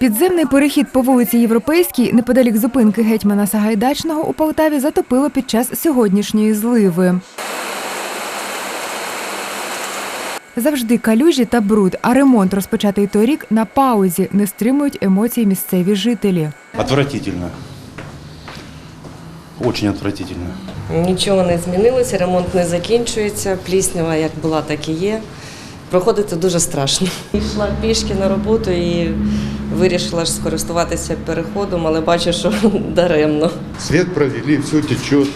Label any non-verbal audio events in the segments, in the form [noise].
Підземний перехід по вулиці Європейській неподалік зупинки гетьмана Сагайдачного у Полтаві затопило під час сьогоднішньої зливи. Завжди калюжі та бруд, а ремонт, розпочатий торік, на паузі, не стримують емоцій місцеві жителі. Отвратительно. Очень отвратительно. Нічого не змінилося, ремонт не закінчується. Пліснява як була, так і є. Проходити дуже страшно. Йшла пішки на роботу і вирішила ж скористуватися переходом, але бачу, що [laughs] даремно. Свет провели, все течет.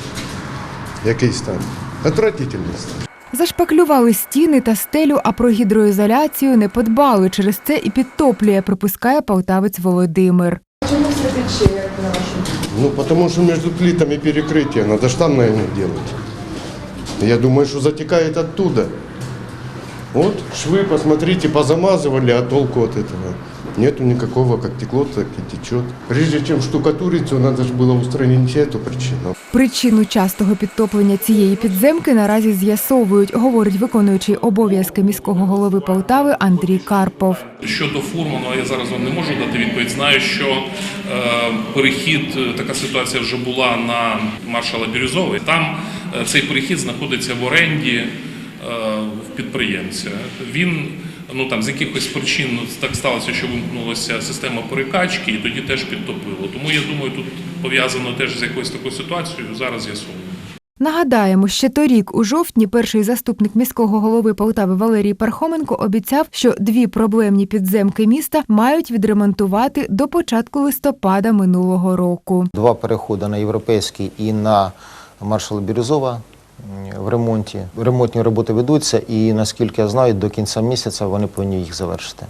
Який стан? Отвратительний стан. Зашпаклювали стіни та стелю, а про гідроізоляцію не подбали. Через це і підтоплює, припускає полтавець Володимир. Ну, потому что между плитами перекрытие, надо ж там, наверное, делать. Я думаю, что затекает оттуда. Вот швы, посмотрите, позамазывали, а толку от этого? Нету никакого, как текло, так и течет. Прежде чем штукатурить, надо же было устранить эту причину. Причину частого підтоплення цієї підземки наразі з'ясовують, говорить виконуючий обов'язки міського голови Полтави Андрій Карпов. Щодо фурману, я зараз вам не можу дати відповідь. Знаю, що е, перехід, е, така ситуація вже була на маршала Бірюзовий. Там е, цей перехід знаходиться в оренді е, в підприємця. Він ну там з якихось причин ну, так сталося, що вимкнулася система перекачки, і тоді теж підтопило. Тому я думаю, тут пов'язано теж з якоюсь такою ситуацією. Зараз з'ясовуємо. Нагадаємо, ще торік, у жовтні, перший заступник міського голови Полтави Валерій Пархоменко обіцяв, що дві проблемні підземки міста мають відремонтувати до початку листопада минулого року. Два переходи на європейський і на маршала Бірюзова в ремонті. Ремонтні роботи ведуться, і наскільки я знаю, до кінця місяця вони повинні їх завершити.